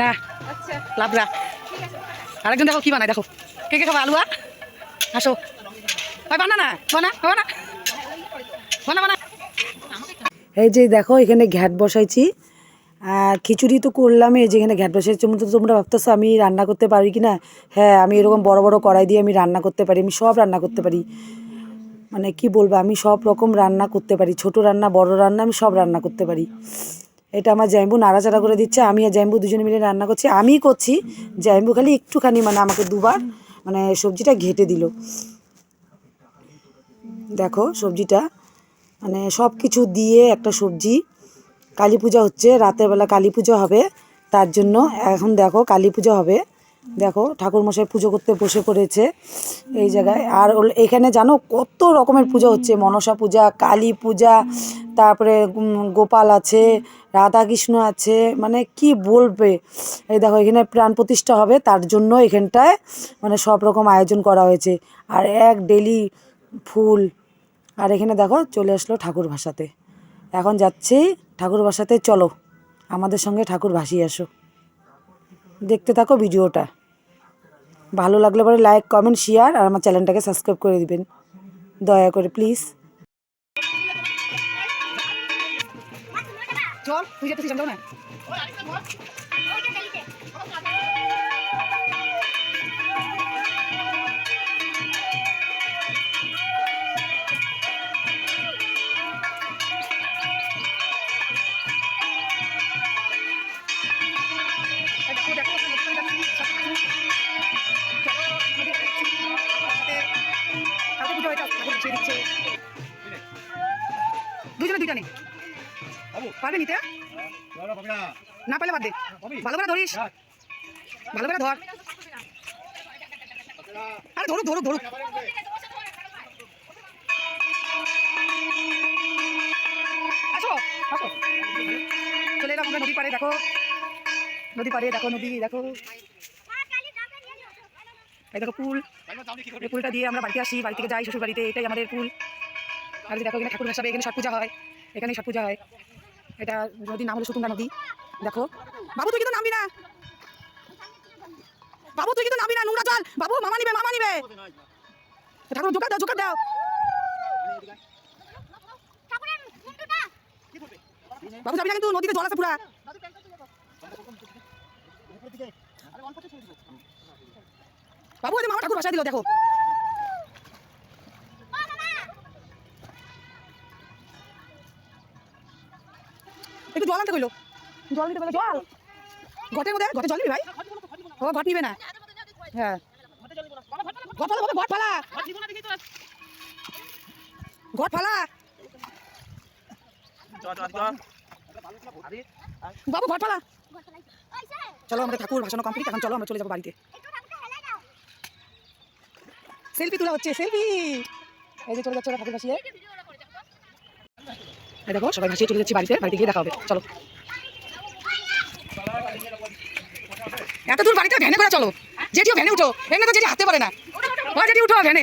না আচ্ছা। লাবড়া। আরেকজন দেখো কি বানায় দেখো। কে কে খাব আলুয়া আসো। ভাই বানা না বানা বানা। বানা বানা। এই যে দেখো এখানে ঘ্যাট বসাইছি। আর খিচুড়ি তো করলাম এই যে এখানে ঘ্যাট বসাইছি। তোমরা তো তোমরা ভাবতেছো আমি রান্না করতে পারি কি না হ্যাঁ আমি এরকম বড় বড় কড়াই দিয়ে আমি রান্না করতে পারি আমি সব রান্না করতে পারি। মানে কি বলব আমি সব রকম রান্না করতে পারি। ছোট রান্না বড় রান্না আমি সব রান্না করতে পারি। এটা আমার জ্যাম্বু নাড়াচাড়া করে দিচ্ছে, আমি আর জ্যাম্বু দুজনে মিলে রান্না করছি, আমিই করছি জ্যাম্বু খালি একটুখানি মানে আমাকে দুবার মানে সবজিটা ঘেটে দিল। দেখো সবজিটা মানে সব কিছু দিয়ে একটা সবজি কালী পূজা হচ্ছে, রাতের বেলা কালী পূজা হবে, তার জন্য এখন দেখো কালী পূজা হবে। দেখো, ঠাকুরমশাই পুজো করতে বসে পড়েছে এই জায়গায়। আর এখানে জানো কত রকমের পূজা হচ্ছে, মনসা পূজা, কালী পূজা, তারপরে গোপাল আছে, রাধাকৃষ্ণ আছে মানে কি বলবে? এই দেখো, এখানে প্রাণ প্রতিষ্ঠা হবে, তার জন্য এখানটায় মানে সব রকম আয়োজন করা হয়েছে। আর এক ডেলি ফুল। আর এখানে দেখো, চলে আসলো ঠাকুর ভাসাতে। এখন যাচ্ছি ঠাকুর ভাসাতে, চলো। আমাদের সঙ্গে ঠাকুর ভাসিয়ে আসো। দেখতে থাকো ভিডিওটা। ভালো লাগলে পরে লাইক কমেন্ট শেয়ার আর আমার চ্যানেলটাকে সাবস্ক্রাইব করে দিবেন। দয়া করে প্লিজ চল তুই যেতে না। দুজনে দুইটা নেই পারবে নিতে? না পারলে বাদ দে। ভালো করে ধরিস। ভালো করে ধর। আরে ধরুক ধরুক ধরুক। আসো। আসো। চলে এলাম আমরা নদী পাড়ে দেখো। নদী পাড়ে, দেখো নদী, দেখো। এই দেখো পুল। এই পুলটা দিয়ে আমরা বাড়িতে আসি, বাড়ি থেকে যাই শ্বশুর বাড়িতে এটাই আমাদের পুল। আর দেখো এখানে ঠাকুর ভাসাবে, এখানে ছট পূজা হয় এখানে ছট পূজা হয়। এটা নদীর নাম হলো সুতুঙ্গা নদী। দেখো। বাবু, তুই কিন্তু নামবি না। বাবু, তুই কিন্তু নামবি না, নোংরা জল। বাবু, মামা নিবে মামা নিবে। ঠাকুর জোকার দাও জোকার দাও। বাবু, যাবি না কিন্তু? নদীতে জল আছে পুরা। বাবু মামা ঠাকুর ভাষা দিল দেখো। একটু জল আনতে কইলো। জল নিতে কইলো জল। ঘটের মধ্যে ঘটে জল নিবি ভাই? ও ঘট নিবে না। হ্যাঁ। ঘট ফালা ঘট ফালা। ঘট ফালা। বাবু ঘট ফালা। চলো আমাদের ঠাকুর ভাসানো কমপ্লিট এখন চলো আমরা চলে যাব বাড়িতে। সেলফি তোলা হচ্ছে সেলফি এই যে চলে যাচ্ছে ওরা ঠাকুর ভাসিয়ে। দেখো, সবাই ভাসিয়ে চলে যাচ্ছি বাড়িতে বাড়িতে গিয়ে দেখা হবে। চলো। এত দূর বাড়িতে ভ্যানে করে চলো। যেটিও ভ্যানে উঠো। এমনি তো যেটি হাতে পারে না। ও যেটি উঠো ভ্যানে।